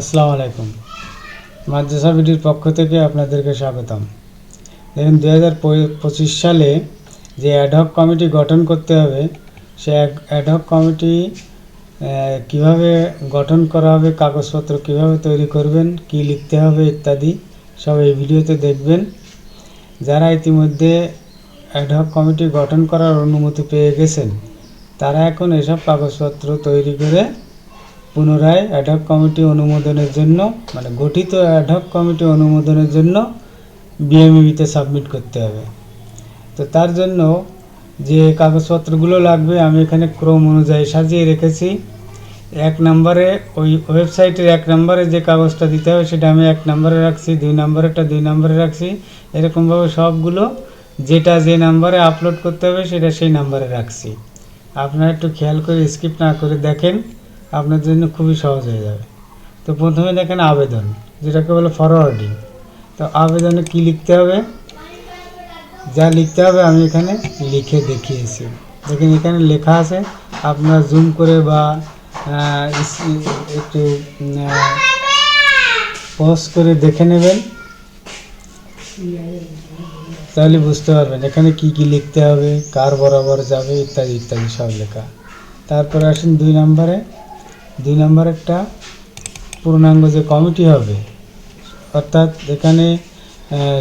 আসসালামু আলাইকুম। মাদ্রাসা বিডির পক্ষ থেকে আপনাদেরকে স্বাগতম। দেখুন দু হাজার পঁচিশ সালে যে অ্যাডহক কমিটি গঠন করতে হবে, সে অ্যাডহক কমিটি কীভাবে গঠন করা হবে, কাগজপত্র কীভাবে তৈরি করবেন, কি লিখতে হবে ইত্যাদি সব এই ভিডিওতে দেখবেন। যারা ইতিমধ্যে অ্যাডহক কমিটি গঠন করার অনুমতি পেয়ে গেছেন, তারা এখন এসব কাগজপত্র তৈরি করে পুনরায় অ্যাডহক কমিটি অনুমোদনের জন্য মানে গঠিত অ্যাডহক কমিটি অনুমোদনের জন্য বিএমইবিতে সাবমিট করতে হবে। তো তার জন্য যে কাগজপত্রগুলো লাগবে, আমি এখানে ক্রম অনুযায়ী সাজিয়ে রেখেছি। এক নম্বরে, ওই ওয়েবসাইটের এক নম্বরে যে কাগজটা দিতে হবে, সেটা আমি এক নম্বরে রাখছি, দুই নম্বরেরটা দুই নম্বরে রাখছি। এরকমভাবে সবগুলো যেটা যে নাম্বারে আপলোড করতে হবে, সেটা সেই নাম্বারে রাখছি। আপনারা একটু খেয়াল করে স্কিপ না করে দেখেন। আপনার জন্য খুবই সহজ হয়ে যাবে। তো প্রথমে দেখেন আবেদন, যেটাকে বলে ফরওয়ার্ডিং তো আবেদনে কি লিখতে হবে? যা লিখতে হবে আমি এখানে লিখে দেখিয়েছি। দেখেন এখানে লেখা আছে, আপনার জুম করে বা একটু পজ করে দেখে নেবেন। তাহলে বুঝতে পারবেন, এখানে কি কি লিখতে হবে, কার বরাবর যাবে, ইত্যাদি ইত্যাদি সব লেখা। তারপরে আসেন দুই নম্বরে দুই নম্বর একটা পূর্ণাঙ্গ যে কমিটি হবে, অর্থাৎ এখানে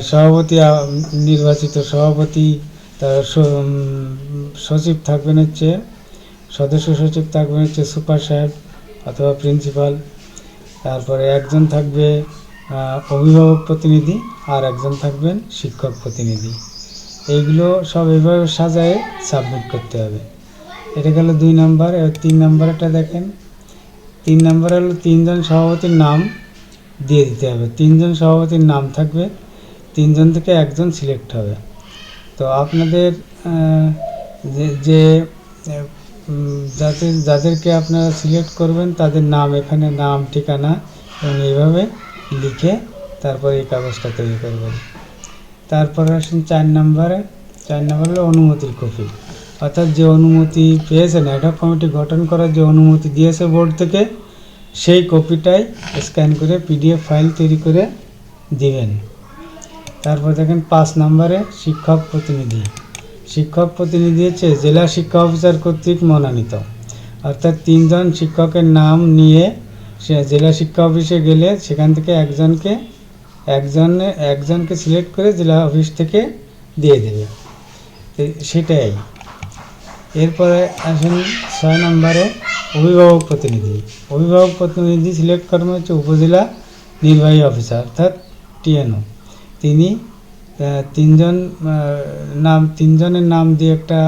সভাপতি নির্বাচিত সভাপতি, তার সচিব থাকবেন হচ্ছে, সদস্য সচিব থাকবেন হচ্ছে সুপার সাহেব অথবা প্রিন্সিপাল, তারপরে একজন থাকবে অভিভাবক প্রতিনিধি আর একজন থাকবেন শিক্ষক প্রতিনিধি। এইগুলো সব এভাবে সাজায়ে সাবমিট করতে হবে। এটা গেল দুই নাম্বার তিন নাম্বারটা দেখেন। তিন নাম্বার হলো তিনজন সভাপতির নাম দিয়ে দিতে হবে। তিনজন সভাপতির নাম থাকবে, তিনজন থেকে একজন সিলেক্ট হবে। তো আপনাদের যে যাদের, যাদেরকে আপনারা সিলেক্ট করবেন, তাদের নাম এখানে, নাম, ঠিকানা এবং এইভাবে লিখে তারপরে এই কাগজটা তৈরি করবেন। তারপরে আসেন চার নম্বরে। চার নম্বর হলো অনুমতির কপি। অর্থাৎ যে অনুমতি পেয়েছেন অ্যাডহক কমিটি গঠন করার যে অনুমতি দিয়েছে বোর্ড থেকে সেই কপিটাই স্ক্যান করে পিডিএফ ফাইল তৈরি করে দিবেন। তারপর দেখেন পাঁচ নম্বরে শিক্ষক প্রতিনিধি। শিক্ষক প্রতিনিধি হচ্ছে জেলা শিক্ষা অফিসার কর্তৃক মনোনীত। অর্থাৎ তিনজন শিক্ষকের নাম নিয়ে সে জেলা শিক্ষা অফিসে গেলে সেখান থেকে একজনকে, একজন, একজনকে সিলেক্ট করে জেলা অফিস থেকে দিয়ে দেবে। সেটাই। এরপরে আসেন ছয় নম্বরে অভিভাবক প্রতিনিধি। অভিভাবক প্রতিনিধি সিলেক্ট করবেন হচ্ছে উপজেলা নির্বাহী অফিসার অর্থাৎ টিএনও তিনি তিনজন নাম, তিনজনের নাম দিয়ে একটা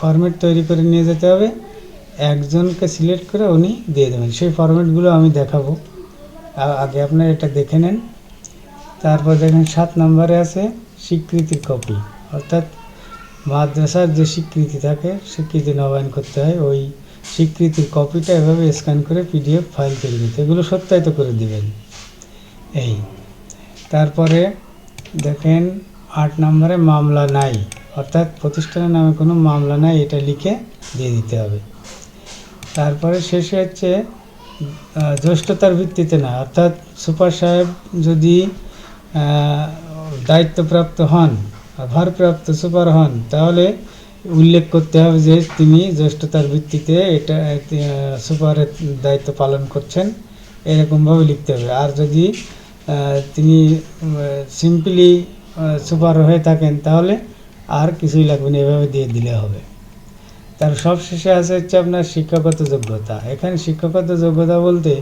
ফরম্যাট তৈরি করে নিয়ে যেতে হবে। একজনকে সিলেক্ট করে উনি দিয়ে দেবেন। সেই ফরম্যাটগুলো আমি দেখাবো। আগে আপনারা এটা দেখে নেন। তারপর দেখেন সাত নম্বরে আছে স্বীকৃতির কপি। অর্থাৎ মাদ্রাসার যে স্বীকৃতি থাকে, স্বীকৃতি নবায়ন করতে হয় ওই স্বীকৃতির কপিটা এভাবে স্ক্যান করে পিডিএফ ফাইল তৈরি করতে এগুলো সত্যায়িত করে দিবেন। এই। তারপরে দেখেন আট নম্বরে মামলা নাই। অর্থাৎ প্রতিষ্ঠানের নামে কোনো মামলা নাই, এটা লিখে দিয়ে দিতে হবে। তারপরে শেষে হচ্ছে জ্যেষ্ঠতার ভিত্তিতে না, অর্থাৎ সুপার সাহেব যদি দায়িত্বপ্রাপ্ত হন, ভারপ্রাপ্ত সুপার হন, তাহলে উল্লেখ করতে হবে যে তিনি জ্যেষ্ঠতার ভিত্তিতে এটা সুপারের দায়িত্ব পালন করছেন। এরকমভাবে লিখতে হবে। আর যদি তিনি সিম্পলি সুপার হয়ে থাকেন, তাহলে আর কিছুই লাগবে না। এভাবে দিয়ে দিলে হবে। তার সব শেষে আছে হচ্ছে আপনার শিক্ষাগত যোগ্যতা। এখানে শিক্ষাগত যোগ্যতা বলতে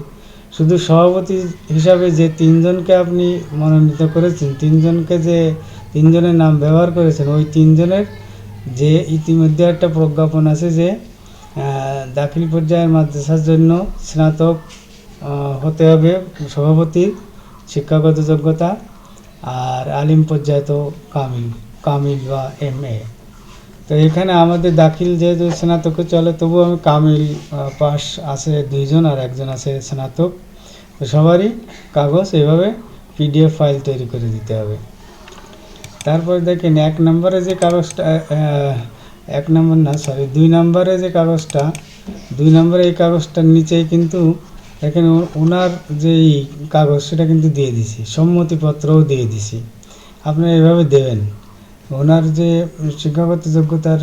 শুধু সভাপতি হিসাবে যে তিনজনকে আপনি মনোনীত করেছেন, তিনজনকে যে তিনজনের নাম ব্যবহার করেছেন, ওই তিনজনের যে ইতিমধ্যে একটা প্রজ্ঞাপন আছে যে দাখিল পর্যায়ের মাদ্রাসার জন্য স্নাতক হতে হবে সভাপতির শিক্ষাগত যোগ্যতা আর আলিম পর্যায়ে তো কামিল কামিল বা এম এ। তো এখানে আমাদের দাখিল যেহেতু স্নাতকে চলে তবু আমি কামিল পাস আছে দুইজন আর একজন আছে স্নাতক। সবারই কাগজ এভাবে পিডিএফ ফাইল তৈরি করে দিতে হবে। তারপর দেখেন এক নম্বরে যে কাগজটা এক নম্বর না সরি দুই নম্বরে যে কাগজটা, দুই নম্বরে এই কাগজটার নিচেই কিন্তু দেখেন ও- ওনার যে কাগজ সেটা কিন্তু দিয়ে দিছি, সম্মতিপত্রও দিয়ে দিছি। আপনারা এভাবে দেবেন। ওনার যে শিক্ষাগত যোগ্যতার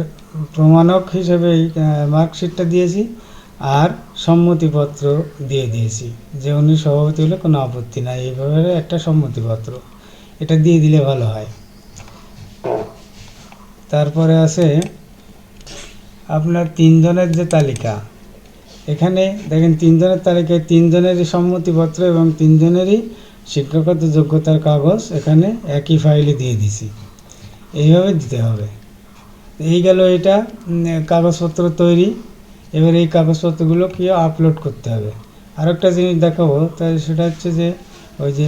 প্রমাণক হিসেবে মার্কশিটটা দিয়েছি আর সম্মতিপত্র দিয়ে দিয়েছি, যে উনি সভাপতি হলে কোনো আপত্তি নাই। এইভাবে একটা সম্মতিপত্র, এটা দিয়ে দিলে ভালো হয়। তারপরে আছে আপনার তিনজনের যে তালিকা। এখানে দেখেন তিনজনের তালিকায় তিনজনেরই সম্মতিপত্র এবং তিনজনেরই শিক্ষাগত যোগ্যতার কাগজ এখানে একই ফাইলে দিয়ে দিছি। এইভাবে দিতে হবে। এই গেল এটা কাগজপত্র তৈরি। এবার এই কাগজপত্রগুলো কি আপলোড করতে হবে। আরেকটা জিনিস দেখাবো তাই সেটা হচ্ছে যে ওই যে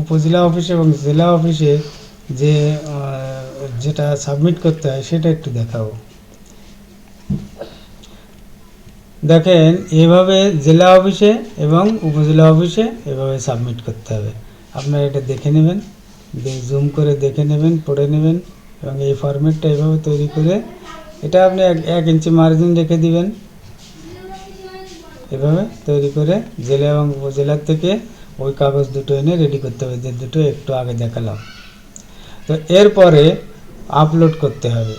উপজেলা অফিস এবং জেলা অফিসে যে যেটা সাবমিট করতে হয়, সেটা একটু দেখাবো দেখেন, এভাবে জেলা অফিসে এবং উপজেলা অফিসে এভাবে সাবমিট করতে হবে। আপনারা এটা দেখে নেবেন জুম করে দেখে নেবেন, পড়ে নেবেন, এবং এই ফরম্যাটটা এভাবে তৈরি করে, এটা আপনি এক ইঞ্চি মার্জিন রেখে দিবেন। এভাবে তৈরি করে জেলা এবং উপজেলার থেকে ওই কাগজ দুটো এনে রেডি করতে হবে, যে দুটো একটু আগে দেখালাম। তো এরপরে আপলোড করতে হবে।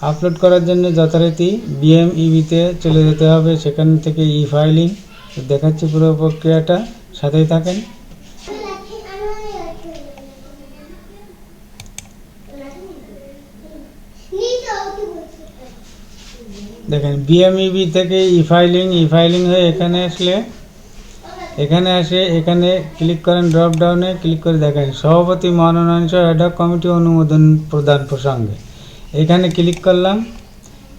আপলোড করার জন্য যথারীতি বিএমইবিতে চলে যেতে হবে। সেখান থেকে ই ফাইলিং দেখাচ্ছি পুরো প্রক্রিয়াটা। সাথেই থাকেন। দেখেন বিএমইবি থেকে ই ফাইলিং ই ফাইলিং হয়ে এখানে আসলে এখানে আসে এখানে ক্লিক করেন ড্রপ ডাউনে ক্লিক করে দেখেন সভাপতি মনোনয়ন সহ অ্যাডক কমিটি অনুমোদন প্রদান প্রসঙ্গে। এখানে ক্লিক করলাম।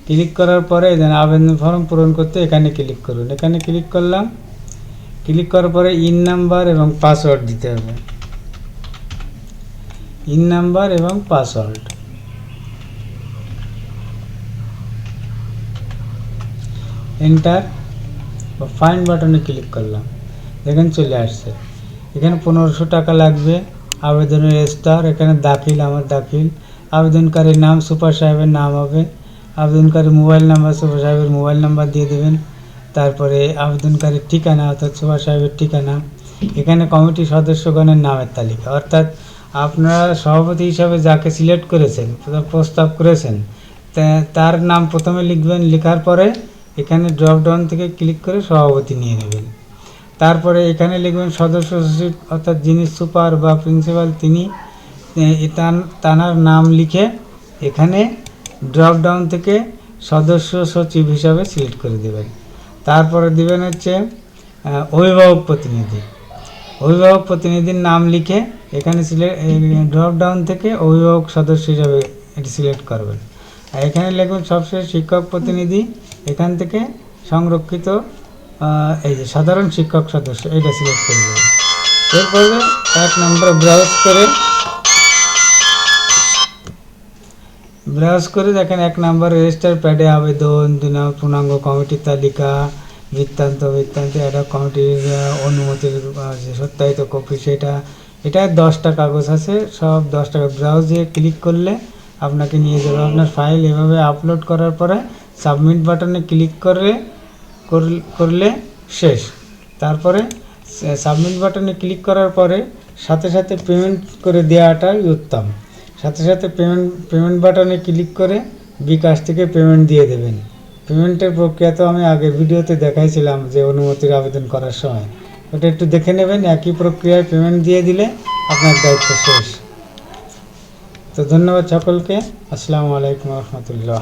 ক্লিক করার পরে দেন আবেদন ফর্ম পূরণ করতে এখানে ক্লিক করুন। এখানে ক্লিক করলাম। ক্লিক করার পরে ইন নাম্বার এবং পাসওয়ার্ড দিতে হবে। ইন নাম্বার এবং পাসওয়ার্ড এন্টার বা ফাইন বাটনে ক্লিক করলাম। দেখেন চলে আসছে। এখানে পনেরোশো টাকা লাগবে। আবেদনের স্তর এখানে দাখিল, আমার দাখিল। আবেদনকারীর নাম সুপার সাহেবের নাম হবে। আবেদনকারীর মোবাইল নাম্বার, সুপার সাহেবের মোবাইল নাম্বার দিয়ে দেবেন। তারপরে আবেদনকারীর ঠিকানা, অর্থাৎ সুপার সাহেবের ঠিকানা। এখানে কমিটির সদস্যগণের নামের তালিকা। অর্থাৎ আপনারা সভাপতি হিসাবে যাকে সিলেক্ট করেছেন প্রস্তাব করেছেন তার নাম প্রথমে লিখবেন। লেখার পরে এখানে ড্রপডাউন থেকে ক্লিক করে সভাপতি নিয়ে নেবেন। তারপরে এখানে লিখবেন সদস্য সচিব, অর্থাৎ যিনি সুপার বা প্রিন্সিপাল, তিনি তানার নাম লিখে এখানে ড্রপ ডাউন থেকে সদস্য সচিব হিসাবে সিলেক্ট করে দেবেন। তারপরে দিবেন হচ্ছে অভিভাবক প্রতিনিধি। অভিভাবক প্রতিনিধির নাম লিখে এখানে সিলেক্ট ড্রপ ডাউন থেকে অভিভাবক সদস্য হিসাবে এটি সিলেক্ট করবেন। আর এখানে লিখবেন সবশেষ শিক্ষক প্রতিনিধি, এখান থেকে সংরক্ষিত এই যে সাধারণ শিক্ষক সদস্য এটা সিলেক্ট করে দেবেন এরপরে এক নম্বরে ব্রাউজ করে ব্রাউজ করে দেখেন এক নম্বর রেজিস্টার প্যাডে আবেদন দুই নম্বর পূর্ণাঙ্গ কমিটির তালিকা, বৃত্তান্ত বৃত্তান্ত এটা কমিটির অনুমতির সত্যায়িত কপি সেটা, এটা দশটা কাগজ আছে, সব দশ টাকা ব্রাউজে ক্লিক করলে আপনাকে নিয়ে যাবে। আপনার ফাইল এভাবে আপলোড করার পরে সাবমিট বাটনে ক্লিক করে করল- শেষ। তারপরে সাবমিট বাটনে ক্লিক করার পরে সাথে সাথে পেমেন্ট করে দেওয়াটাই উত্তম। সাথে সাথে পেমেন্ট পেমেন্ট বাটনে ক্লিক করে বিকাশ থেকে পেমেন্ট দিয়ে দেবেন। পেমেন্টের প্রক্রিয়া তো আমি আগের ভিডিওতে দেখাইছিলাম যে অনুমতির আবেদন করার সময়। ওটা একটু দেখে নেবেন, একই প্রক্রিয়ায় পেমেন্ট দিয়ে দিলে আপনার দায়িত্ব শেষ। তো ধন্যবাদ সকলকে। আসসালামু আলাইকুম রহমতুল্লাহ।